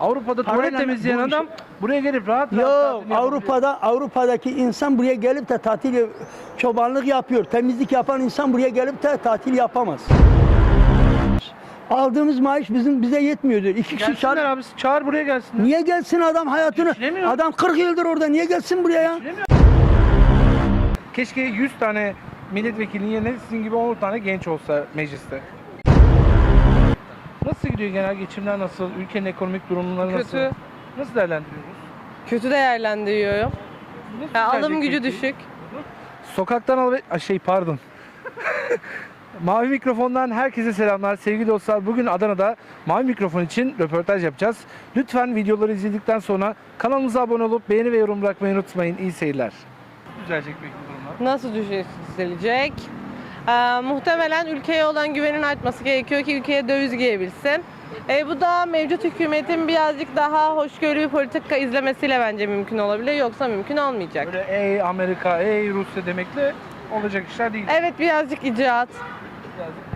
Avrupa'da tuvalet Parayla temizleyen bu işi- adam buraya gelip rahat rahat Yok tatil yapabiliyor. Avrupa'da Avrupa'daki insan buraya gelip de tatil çobanlık yapıyor. Temizlik yapan insan buraya gelip de tatil yapamaz. Aldığımız maaş bizim bize yetmiyordu. İki kişi Gelsinler çağır. abi çağır buraya gelsinler. Niye gelsin adam hayatını? Geçinemiyor. Adam 40 yıldır orada. Niye gelsin buraya ya? Keşke 100 tane milletvekilinin yerine sizin gibi 10 tane genç olsa mecliste. Nasıl gidiyor genel geçimler nasıl? Ülkenin ekonomik durumları nasıl? Kötü. Nasıl değerlendiriyoruz? Kötü değerlendiriyorum. Nasıl Ya, alım gücü peki? düşük. Sokaktan al Ay, şey pardon. Mavi Mikrofon'dan herkese selamlar sevgili dostlar. Bugün Adana'da Mavi Mikrofon için röportaj yapacağız. Lütfen videoları izledikten sonra kanalımıza abone olup beğeni ve yorum bırakmayı unutmayın. İyi seyirler. Düzelecek peki durumlar? Nasıl düzelecek? Ee, muhtemelen ülkeye olan güvenin artması gerekiyor ki ülkeye döviz girebilsin. E, bu da mevcut hükümetin birazcık daha hoşgörülü bir politika izlemesiyle bence mümkün olabilir. Yoksa mümkün olmayacak. Böyle ey Amerika, ey Rusya demekle olacak işler değil. Evet birazcık icraat. Birazcık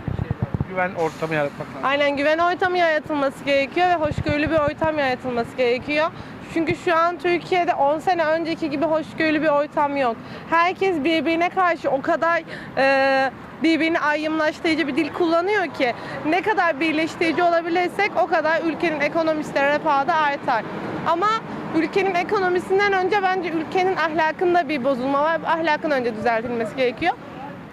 güven ortamı yaratmak lazım. Aynen güven ortamı yaratılması gerekiyor ve hoşgörülü bir ortam yaratılması gerekiyor. Çünkü şu an Türkiye'de 10 sene önceki gibi hoşgörülü bir ortam yok. Herkes birbirine karşı o kadar e, birbirini ayyımlaştırıcı bir dil kullanıyor ki ne kadar birleştirici olabilirsek o kadar ülkenin ekonomisi de refahı da artar. Ama ülkenin ekonomisinden önce bence ülkenin ahlakında bir bozulma var. Ahlakın önce düzeltilmesi gerekiyor.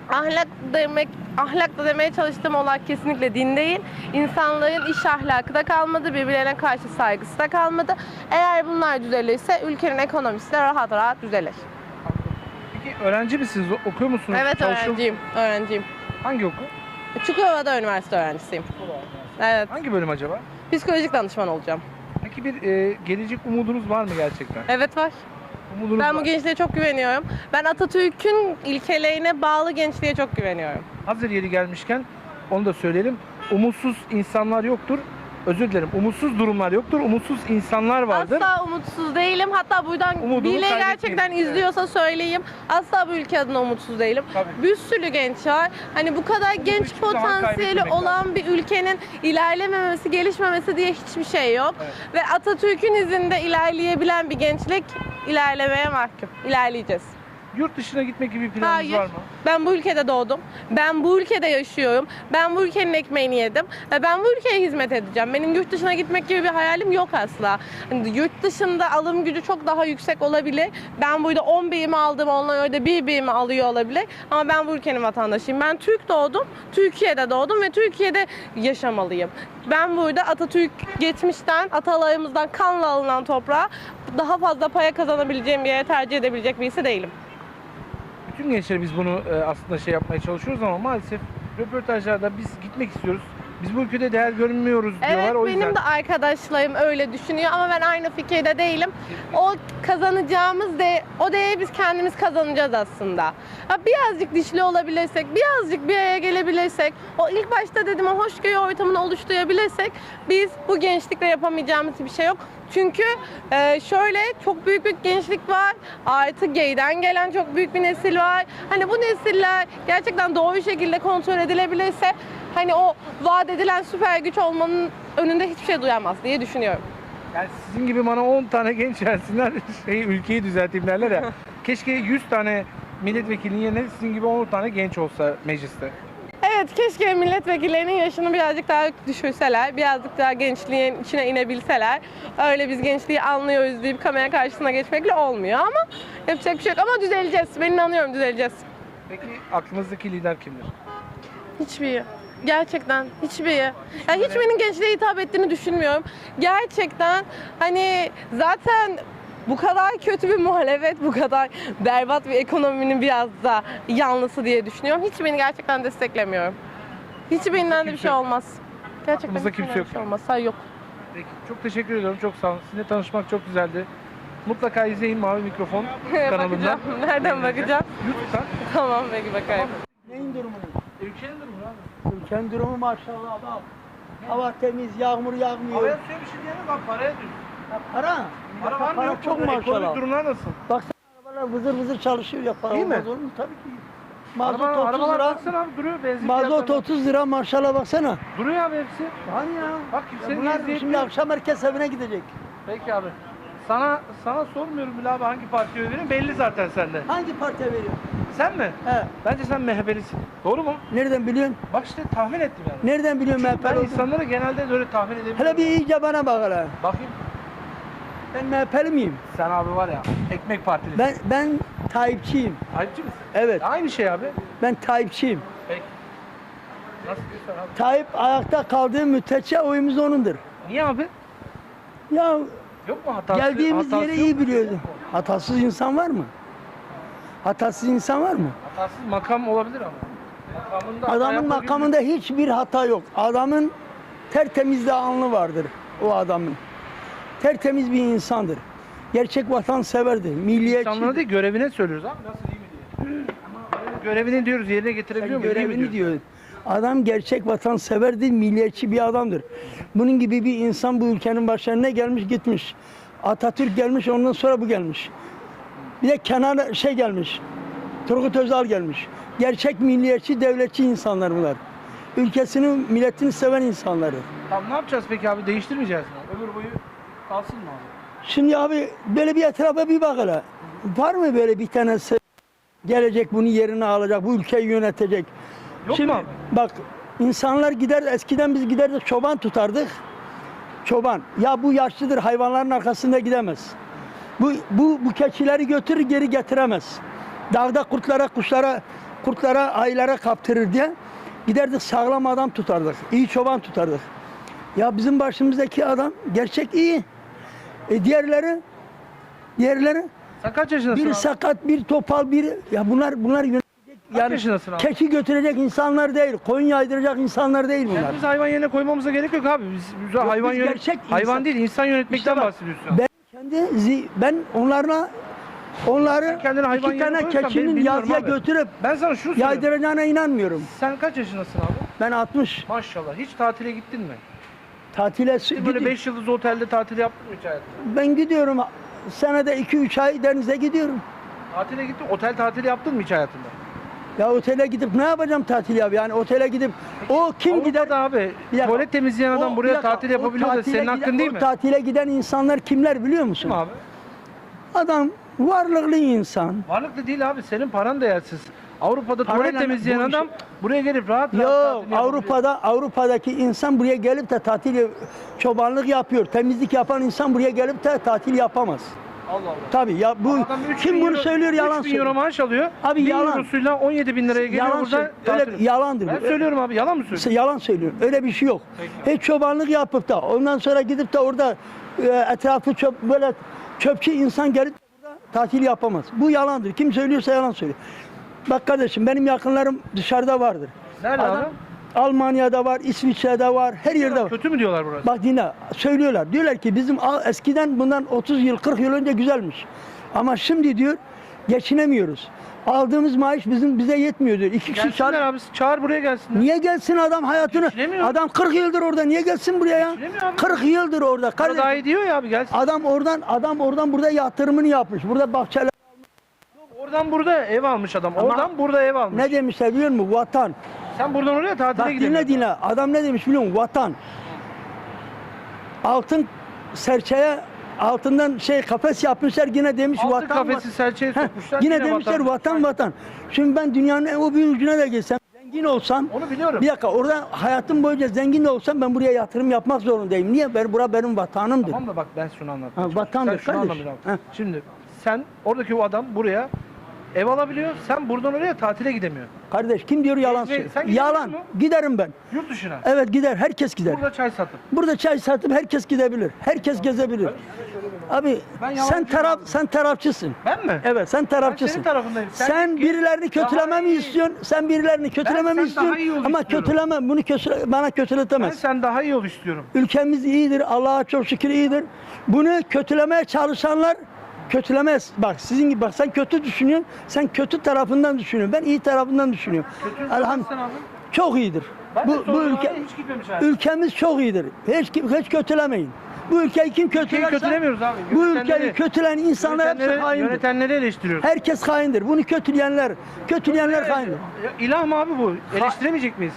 Ahlak demek ahlak da demeye çalıştığım olay kesinlikle din değil. İnsanların iş ahlakı da kalmadı, birbirlerine karşı saygısı da kalmadı. Eğer bunlar düzelirse ülkenin ekonomisi de rahat rahat düzelir. Peki öğrenci misiniz? Okuyor musunuz? Evet Çalışıyor- öğrenciyim, öğrenciyim. Hangi okul? Çukurova'da üniversite öğrencisiyim. Evet, Hangi bölüm acaba? psikolojik danışman olacağım. Peki bir e, gelecek umudunuz var mı gerçekten? Evet var. Umudunuz Ben var. bu gençliğe çok güveniyorum. Ben Atatürk'ün ilkelerine bağlı gençliğe çok güveniyorum. Hazır yeri gelmişken onu da söyleyelim. Umutsuz insanlar yoktur. Özür dilerim. Umutsuz durumlar yoktur. Umutsuz insanlar vardır. Asla umutsuz değilim. Hatta buradan Umudumu kaybetmeyin. gerçekten izliyorsa söyleyeyim. Asla bu ülke adına umutsuz değilim. Tabii. Bir sürü genç var. Hani bu kadar genç hiçbir zaman potansiyeli olan bir ülkenin ilerlememesi, gelişmemesi diye hiçbir şey yok. Evet. Ve Atatürk'ün izinde ilerleyebilen bir gençlik ilerlemeye mahkum. İlerleyeceğiz. Yurt dışına gitmek gibi bir planınız Hayır. var mı? Ben bu ülkede doğdum. Ben bu ülkede yaşıyorum. Ben bu ülkenin ekmeğini yedim. Ve ben bu ülkeye hizmet edeceğim. Benim yurt dışına gitmek gibi bir hayalim yok asla. Hani yurt dışında alım gücü çok daha yüksek olabilir. Ben burada 10 birimi aldım, onlar orada 1 birimi alıyor olabilir. Ama ben bu ülkenin vatandaşıyım. Ben Türk doğdum, Türkiye'de doğdum ve Türkiye'de yaşamalıyım. Ben burada Atatürk geçmişten, atalarımızdan kanla alınan toprağa daha fazla paya kazanabileceğim bir yere tercih edebilecek birisi değilim. Bütün gençlere biz bunu e, aslında şey yapmaya çalışıyoruz ama maalesef röportajlarda biz gitmek istiyoruz. Biz bu ülkede değer görmüyoruz diyorlar. Evet o yüzden benim de arkadaşlarım öyle düşünüyor ama ben aynı fikirde değilim. O kazanacağımız de o değeri biz kendimiz kazanacağız aslında. Ya birazcık dişli olabilirsek, birazcık bir araya gelebilirsek, o ilk başta dedim o hoşgörü ortamını oluşturabilirsek biz bu gençlikle yapamayacağımız bir şey yok. Çünkü e, şöyle çok büyük bir gençlik var. Artı gayden gelen çok büyük bir nesil var. Hani bu nesiller gerçekten doğru şekilde kontrol edilebilirse hani o vaat edilen süper güç olmanın önünde hiçbir şey duyamaz diye düşünüyorum. yani sizin gibi bana 10 tane genç versinler şey, ülkeyi düzelteyim derler ya. Keşke 100 tane milletvekilinin yerine sizin gibi 10 tane genç olsa mecliste. Evet keşke milletvekillerinin yaşını birazcık daha düşürseler, birazcık daha gençliğin içine inebilseler. Öyle biz gençliği anlıyoruz deyip kamera karşısına geçmekle olmuyor ama yapacak bir şey yok. Ama düzeleceğiz. Ben inanıyorum düzeleceğiz. Peki aklınızdaki lider kimdir? Hiçbiri. Gerçekten hiçbiri. Ya hiçbirinin gençliğe hitap ettiğini düşünmüyorum. Gerçekten hani zaten bu kadar kötü bir muhalefet, bu kadar berbat bir ekonominin biraz da yanlısı diye düşünüyorum. Hiçbirini gerçekten desteklemiyorum. Hiçbirinden de bir şey yok. olmaz. Gerçekten Aklımızda kimse bir yok şey yani. olmaz. Hayır yok. Peki çok teşekkür ediyorum. Çok sağ olun. Sizinle tanışmak çok güzeldi. Mutlaka izleyin Mavi Mikrofon kanalından. bakacağım. Nereden bakacağım? YouTube'dan. Tamam peki bakayım. Durumu durumu maşallah adam. Hava temiz, yağmur yağmıyor. Havaya suya bir şey diyemem bak paraya diyor. Ya para. Para var mı yok mu? çok Ekonomik maşallah. durumlar nasıl? Baksana arabalar vızır vızır çalışıyor ya para İyi mi? olmaz olur mu? Tabii ki. Mazot Araba, 30 arabalar lira. baksana abi duruyor benzin Mazot fiyatlarına. 30 lira maşallah baksana. Duruyor abi hepsi. Hani ya? Bak kimsenin Bunlar eziyeti şimdi akşam herkes evine gidecek. Peki abi. Sana sana sormuyorum bile abi hangi partiye oy verin belli zaten sende. Hangi partiye veriyor? Sen mi? He. Bence sen MHP'lisin. Doğru mu? Nereden biliyorsun? Bak işte tahmin ettim yani. Nereden biliyorsun MHP'li ben olduğunu? insanları genelde böyle tahmin edebiliyorum. Hele bir iyice bana bak hele. Bakayım. Ben MHP'li miyim? Sen abi var ya ekmek partilisin. Ben ben Tayyipçiyim. Ayıpçı mısın? Evet. Aynı şey abi. Ben Tayyipçiyim. Peki. Nasıl diyorsan abi? Tayyip ayakta kaldığı müddetçe oyumuz onundur. Niye abi? Ya Yok mu hatası? geldiğimiz hatası yok iyi mu? biliyordu. Hatasız insan var mı? Hatasız insan var mı? Hatasız makam olabilir ama. Makamında Adamın makamında hiçbir hata yok. Adamın tertemiz de alnı vardır o adamın. Tertemiz bir insandır. Gerçek vatanseverdir. Milliyetçi. İnsanlara değil görevine söylüyoruz abi. Nasıl iyi mi diye. görevini diyoruz yerine getirebiliyor? İyi mi görevini diyoruz? diyor. Adam gerçek vatanseverdir, milliyetçi bir adamdır. Bunun gibi bir insan bu ülkenin başlarına gelmiş gitmiş. Atatürk gelmiş ondan sonra bu gelmiş. Bir de Kenan şey gelmiş. Turgut Özal gelmiş. Gerçek milliyetçi, devletçi insanlar bunlar. Ülkesini, milletini seven insanları. Tamam ne yapacağız peki abi? Değiştirmeyeceğiz mi? Ömür boyu kalsın mı abi? Şimdi abi böyle bir etrafa bir bak hele. Var mı böyle bir tanesi gelecek bunu yerine alacak, bu ülkeyi yönetecek? Yok Şimdi mu bak insanlar gider eskiden biz giderdik çoban tutardık. Çoban. Ya bu yaşlıdır hayvanların arkasında gidemez. Bu bu bu keçileri götürür geri getiremez. Dağda kurtlara, kuşlara, kurtlara, ayılara kaptırır diye giderdik sağlam adam tutardık. iyi çoban tutardık. Ya bizim başımızdaki adam gerçek iyi. E diğerleri diğerleri Sen kaç yaşındasın bir abi? sakat, bir topal, bir ya bunlar bunlar Kaç yaşındasın abi? keçi götürecek insanlar değil, koyun yaydıracak insanlar değil bunlar. Yani biz hayvan yerine koymamıza gerek yok abi. Biz, biz hayvan biz yönet gerçek hayvan insan- değil insan yönetmekten İşte bak, bahsediyorsun. Ben kendi zi- ben onlarla onları kendini hayvan iki yerine tane ben keçinin bilmiyorum yazıya abi. götürüp Ben sana şunu söylüyorum. yaydıracağına inanmıyorum. Sen kaç yaşındasın abi? Ben 60 Maşallah. Hiç tatile gittin mi? tatile Hiç böyle gidi- 5 yıldız otelde tatil yaptın mı hiç hayatında? ben gidiyorum senede 2-3 ay denize gidiyorum. Tatile gittin, otel tatili yaptın mı hiç hayatında? Ya otele gidip ne yapacağım tatil ya? Yani otele gidip o kim gider? Avrupa'da abi Bir dakika. tuvalet temizleyen adam O- bir buraya dakika, tatil o yapabiliyor da tatile senin giden- hakkın değil o mi? tatile giden insanlar kimler biliyor musun? Kim abi? Adam varlıklı insan. Varlıklı değil abi senin paran değersiz. Avrupa'da tuvalet Parayla- temizleyen bu işi- adam buraya gelip rahat rahat Yok tatil yapabiliyor. Avrupa'da Avrupa'daki insan buraya gelip de tatil çobanlık yapıyor. Temizlik yapan insan buraya gelip de tatil yapamaz. Allah Allah. Tabii ya bu Adam 3 kim bin bunu euro- söylüyor yalan 3 bin euro söylüyor. maaş alıyor. Abi 1000 yalan. eurosuyla 17 bin liraya geliyor Yalan burada söylüyor. tatil. Öyle yalandır. Ben bu. söylüyorum abi yalan mı söylüyorsun? yalan söylüyor. Öyle bir şey yok. Peki. Hiç çobanlık yapıp da ondan sonra gidip de orada e, etrafı çöp böyle çöpçü insan gelip de burada tatil yapamaz. Bu yalandır. Kim söylüyorsa yalan söylüyor. Bak kardeşim benim yakınlarım dışarıda vardır. Nerede Adam-? Almanya'da var, İsviçre'de var, her yerde var. Kötü mü diyorlar burası? Bak dinle söylüyorlar. Diyorlar ki bizim eskiden bundan 30 yıl 40 yıl önce güzelmiş. Ama şimdi diyor geçinemiyoruz. Aldığımız maaş bizim bize yetmiyor diyor. İki kişi Gelsinler çağır. abi çağır buraya gelsinler. Niye gelsin adam hayatını? Geçinemiyor. Adam 40 yıldır orada. Niye gelsin buraya ya? Geçinemiyor abi. 40 yıldır orada. Kardeşim, daha iyi diyor ya abi gelsin. Adam oradan adam oradan burada yatırımını yapmış. Burada bahçeler. Oradan burada ev almış adam. Oradan burada ev almış. Ne demişler biliyor musun? Vatan. Sen buradan oraya tatile Bak gidiyorsun. dinle dinle. Adam ne demiş biliyor musun? Vatan. Altın serçeye altından şey kafes yapmışlar yine demiş Altın vatan. kafesi serçeye Heh, sokmuşlar. yine, demişler vatan vatan. Şimdi ben dünyanın en o bir ucuna da gelsem zengin olsam Onu biliyorum. bir dakika orada hayatım boyunca zengin de olsam ben buraya yatırım yapmak zorundayım. Niye? Ben, bura benim vatanımdır. Tamam da bak ben şunu anlatayım. Ha, vatandır Sen şunu. Ha. Şimdi sen oradaki o adam buraya ev alabiliyor. Sen buradan oraya tatile gidemiyor. Kardeş kim diyor yalan söylüyor. gidiyor Yalan. musun? Giderim ben. Yurt dışına. Evet gider. Herkes gider. Burada çay satıp. Burada çay satıp herkes gidebilir. Herkes gezebilir. Abi Ben sen taraf abi. sen tarafçısın. Ben mi? Evet sen tarafçısın. senin tarafındayım. Sen Sen, git birilerini daha kötüleme mi iyi- istiyorsun? Sen birilerini kötüleme mi sen daha iyi istiyorsun? yol Ama istiyorum. kötüleme bunu kötüle, bana Ben kötületemez. sen daha iyi ol istiyorum. Ülkemiz iyidir. Allah'a çok şükür iyidir. Bunu kötülemeye çalışanlar kötülemez. Bak sizin gibi bak sen kötü düşünüyorsun. Sen kötü tarafından düşünüyorsun. Ben iyi tarafından düşünüyorum. Elhamdülillah. Sen abi. Çok iyidir. Ben Bu, bu ülke ülkemiz çok iyidir. Hiç hiç kötülemeyin. Bu ülkeyi kim kötülerse kötülemiyoruz abi. bu ülkeyi kötüleyen insanlar hepsi haindir. yönetenleri eleştiriyoruz. Herkes haindir. Bunu kötüleyenler, kötüleyenler haindir. Ya, İlah mı abi bu? Eleştiremeyecek miyiz?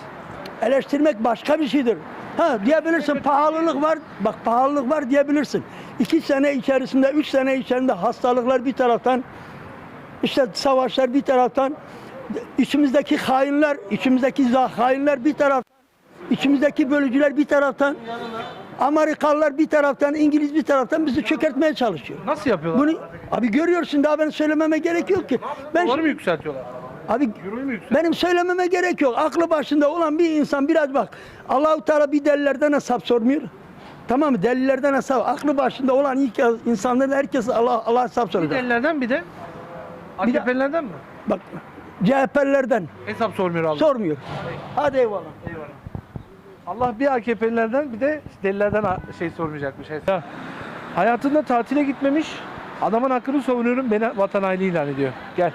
Eleştirmek başka bir şeydir. Ha diyebilirsin pahalılık var. Bak pahalılık var diyebilirsin. İki sene içerisinde, üç sene içerisinde hastalıklar bir taraftan, işte savaşlar bir taraftan, içimizdeki hainler, içimizdeki hainler bir taraftan, içimizdeki bölücüler bir taraftan, Amerikalılar bir taraftan, İngiliz bir taraftan bizi çökertmeye çalışıyor. Nasıl yapıyorlar? Bunu abi görüyorsun daha ben söylememe gerek yok ki. Ben Doları mı yükseltiyorlar? abi benim söylememe gerek yok. Aklı başında olan bir insan biraz bak. Allahu Teala bir delillerden hesap sormuyor. Tamam mı? Delillerden hesap. Aklı başında olan ilk insanların herkes Allah Allah hesap soracak. delilerden bir de Bir de- AKP'lilerden mi? Bak CHP'lilerden Hesap sormuyor Allah. sormuyor. Hadi eyvallah. Allah bir AKP'lilerden bir de delilerden şey sormayacakmış. hesap. Hayatında tatile gitmemiş adamın hakkını savunuyorum beni vatan haini ilan ediyor. Gel.